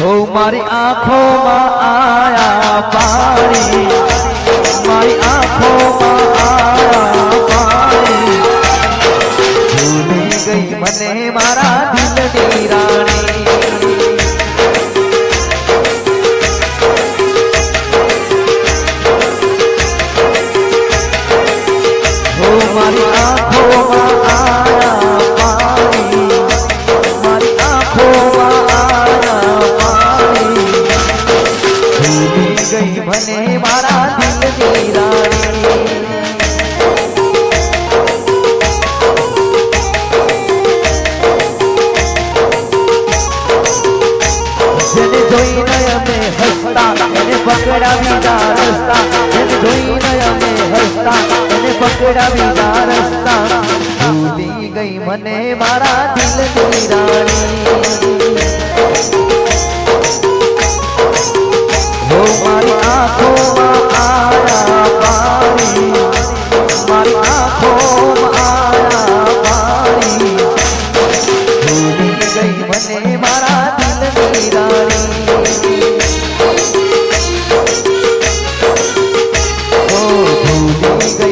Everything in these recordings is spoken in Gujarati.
હો મારી આંખોમાં આયા પાણી. મારી આંખોમાં આયા પાણી. ભૂલી ગઈ મને મારા દિલની રાણી. મારી તારા રસ્તા ભૂલી ગઈ મને મારા દિલ ની રાણી હો મારી આંખોમાં આરા પાણી મારી આંખોમાં આરા પાણી ભૂલી ગઈ મને મારા દિલ ની રાણી Oh, oh, oh, oh,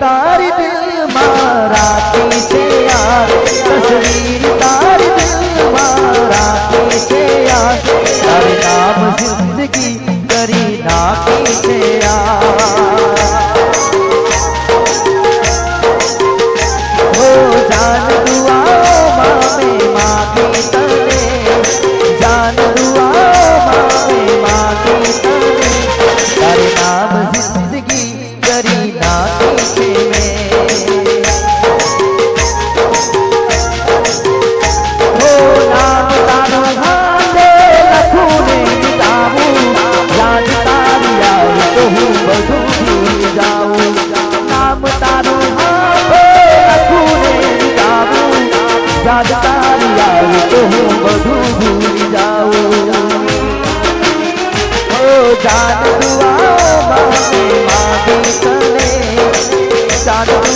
તારી જાદુઆ મારી મારી તને જાદુ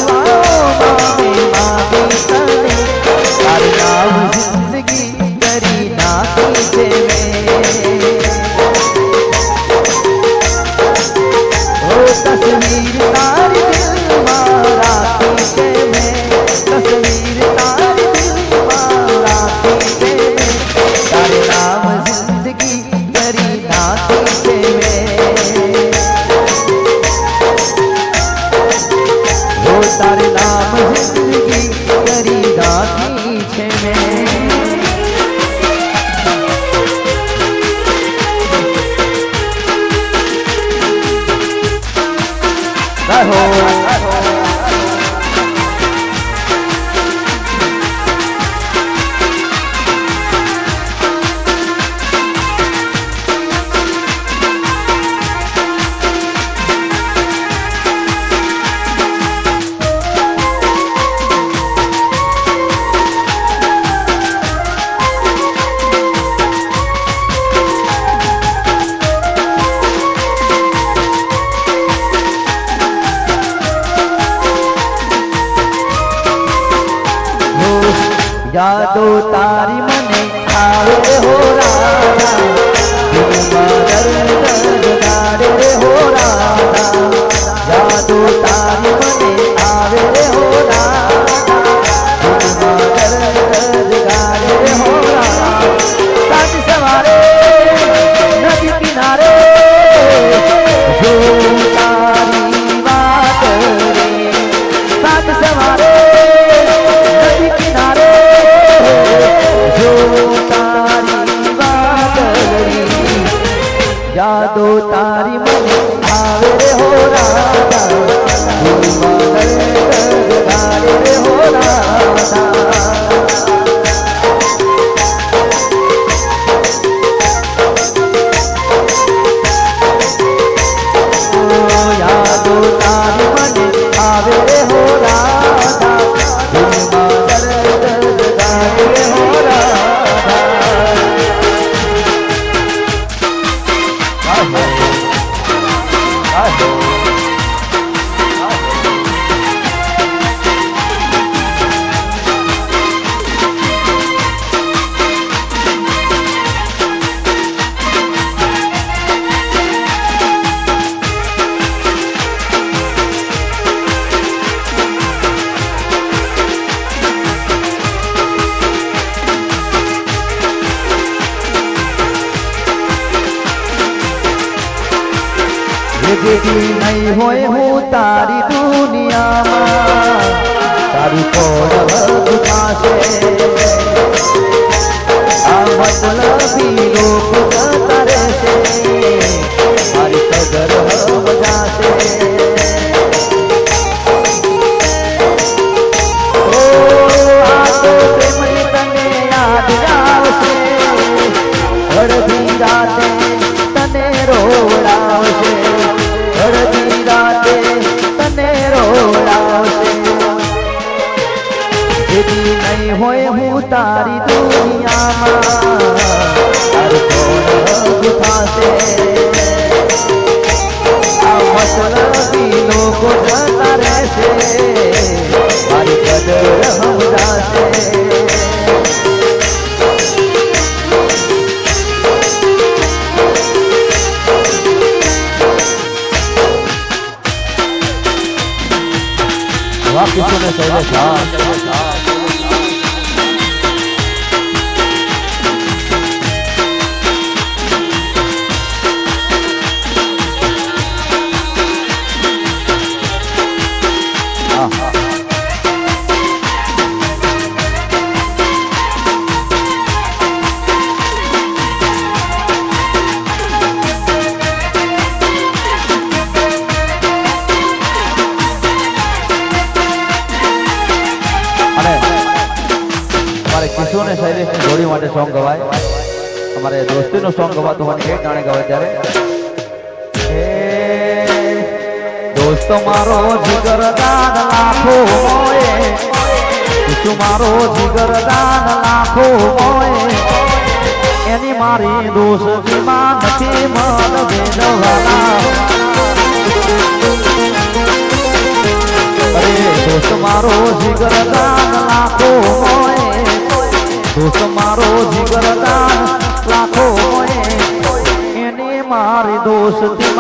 યાદો તારી મને આવે હો રામ. હોય હું તારી દુનિયામાં જેથી નહીં હોય હું તારી દુનિયામાં. લોકો જતા રહેશે મારી કદર સમજાશે વાહ કિશોર શૈલેષ હા અમારે કિશોર ને શૈલેષની જોડી માટે સોંગ ગવાય. અમારે દોસ્તી નું સોંગ ગવાતું હોય ને એ ટાણે ગવાય ત્યારે. હે, દોસ્ત મારો જીગર દાન લાખો મોએ. કિશુ મારો જીગર દાન લાખો મોએ. એની મારી દોસ્તીમાં નથી મન ભેદવાના અરે દોસ્ત મારો જીગર દાન મારી દોસ્તીમાં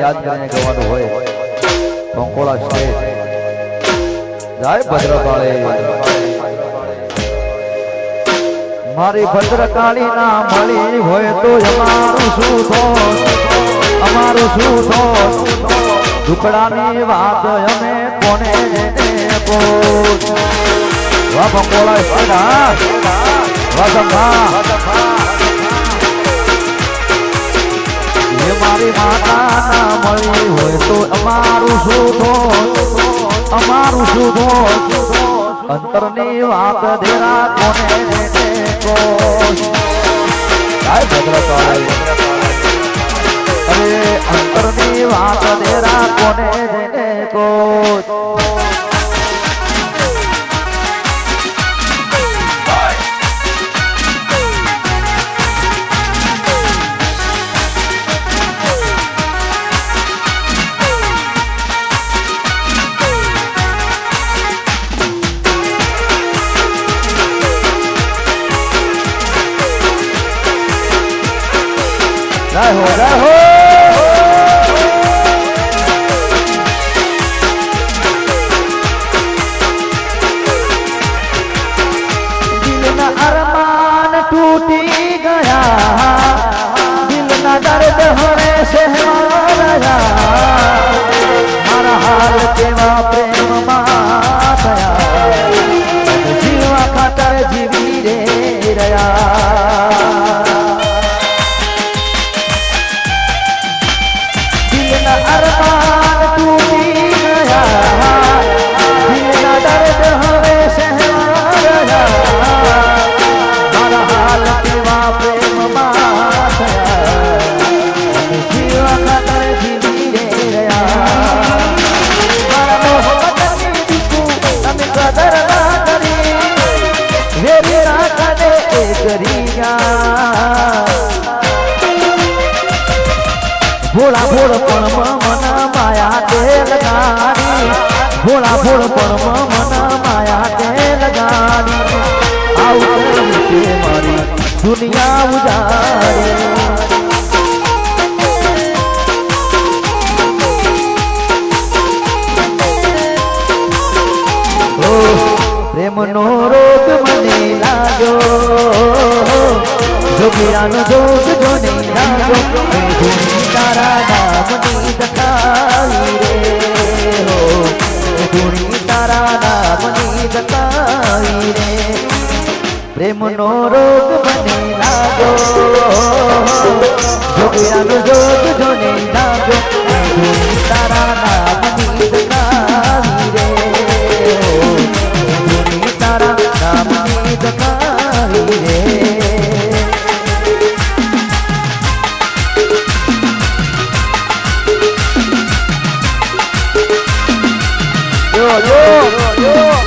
યાદ કરીને ગવાનું હોય કંકોળા સ્ટેજ જાય ભદ્રકાળી. મારી ભદ્રકાળી ના મળી હોય તો અમારું શું થોત અમારું શું થોત ઢુકડાની વાત અમે કોને વાહ સ્ટેજ વાહ સંભા એ મારી માતા મળી હોય તો અમારું શું થોત અમારું શું થોત અંતરની વાત દેરા કોને અરે અંતરની વાત દેરા કોને દેને કો જય હો જય હો. ભોળા ભોળ પણ મન માયા તે લગાડી આવું તે મારી દુનિયા ઉજાડે. પ્રેમનો મને લાગ્યો. જોગીરાનો જોગ લાગ્યો. દકાવી રે પ્રેમનો રોગ મને લાગો જોગીરાનો જોગ જોને લાગો તારા નામની દકાવી રે. તારા નામની દકાવી રે. Yo, yo, yo. जीता